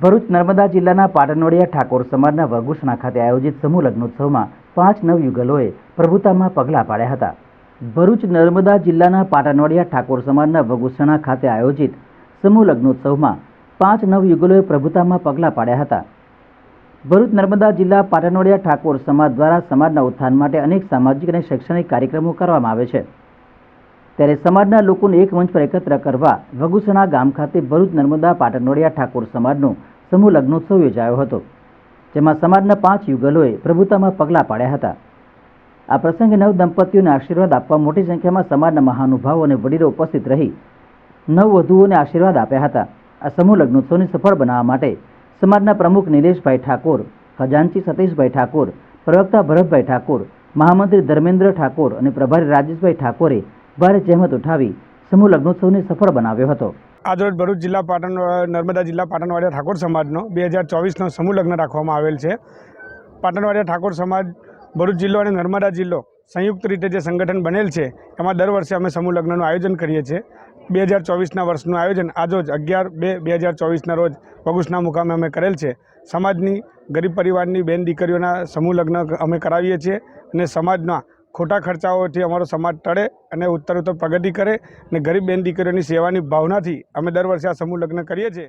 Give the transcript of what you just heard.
ભરૂચ નર્મદા જિલ્લાના પાટણવડિયા ઠાકોર સમાજના વઘુસણા ખાતે આયોજિત સમૂહ લગ્નોત્સવમાં પાંચ નવયુગલોએ પ્રભુતામાં પગલાં પાડ્યા હતા. ભરૂચ નર્મદા જિલ્લાના પાટણવડિયા ઠાકોર સમાજના વઘુસણા ખાતે આયોજિત સમૂહ લગ્નોત્સવમાં પાંચ નવયુગલોએ પ્રભુતામાં પગલાં પાડ્યા હતા. ભરૂચ નર્મદા જિલ્લા પાટણવડિયા ઠાકોર સમાજ દ્વારા સમાજના ઉત્થાન માટે અનેક સામાજિક અને શૈક્ષણિક કાર્યક્રમો કરવામાં આવે છે. ત્યારે સમાજના લોકોને એક મંચ પર એકત્ર કરવા વગુસણા ગામ ખાતે ભરૂચ નર્મદા પાટણવડિયા ઠાકોર સમાજનો સમૂહ લગ્નોત્સવ યોજાયો હતો. જેમાં સમાજના પાંચ યુગલોએ પ્રભુતામાં પગલાં પાડ્યા હતા. આ પ્રસંગે નવ દંપતીઓને આશીર્વાદ આપવા મોટી સંખ્યામાં સમાજના મહાનુભાવો અને વડીલો ઉપસ્થિત રહી નવવધુઓને આશીર્વાદ આપ્યા હતા. આ સમૂહ લગ્નોત્સવને સફળ બનાવવા માટે સમાજના પ્રમુખ નિલેશભાઈ ઠાકોર, ખજાનચી સતીશભાઈ ઠાકોર, પ્રવક્તા ભરતભાઈ ઠાકોર, મહામંત્રી ધર્મેન્દ્ર ઠાકોર અને પ્રભારી રાજેશભાઈ ઠાકોરે ભારે જહેમત ઉઠાવી સમૂહ લગ્નોત્સવને સફળ બનાવ્યો હતો. આજરોજ ભરૂચ જિલ્લા પાટણ, નર્મદા જિલ્લા પાટણવાડિયા ઠાકોર સમાજનો બે હજાર ચોવીસનો સમૂહ લગ્ન રાખવામાં આવેલ છે. પાટણવાડિયા ઠાકોર સમાજ, ભરૂચ જિલ્લો અને નર્મદા જિલ્લો સંયુક્ત રીતે જે સંગઠન બનેલ છે, એમાં દર વર્ષે અમે સમૂહ લગ્નનું આયોજન કરીએ છીએ. બે હજાર ચોવીસના વર્ષનું આયોજન આજોજ અગિયાર બે બે હજાર ચોવીસના રોજ પગુસના મુકામે અમે કરેલ છે. સમાજની, ગરીબ પરિવારની, બેન દીકરીઓના સમૂહ લગ્ન અમે કરાવીએ છીએ અને સમાજના ખોટા ખર્ચાઓથી અમારો સમાજ ટળે અને ઉત્તરોત્તર પ્રગતિ કરે અને ગરીબ બેન દીકરીઓની સેવાની ભાવનાથી અમે દર વર્ષે આ સમૂહ લગ્ન કરીએ છીએ.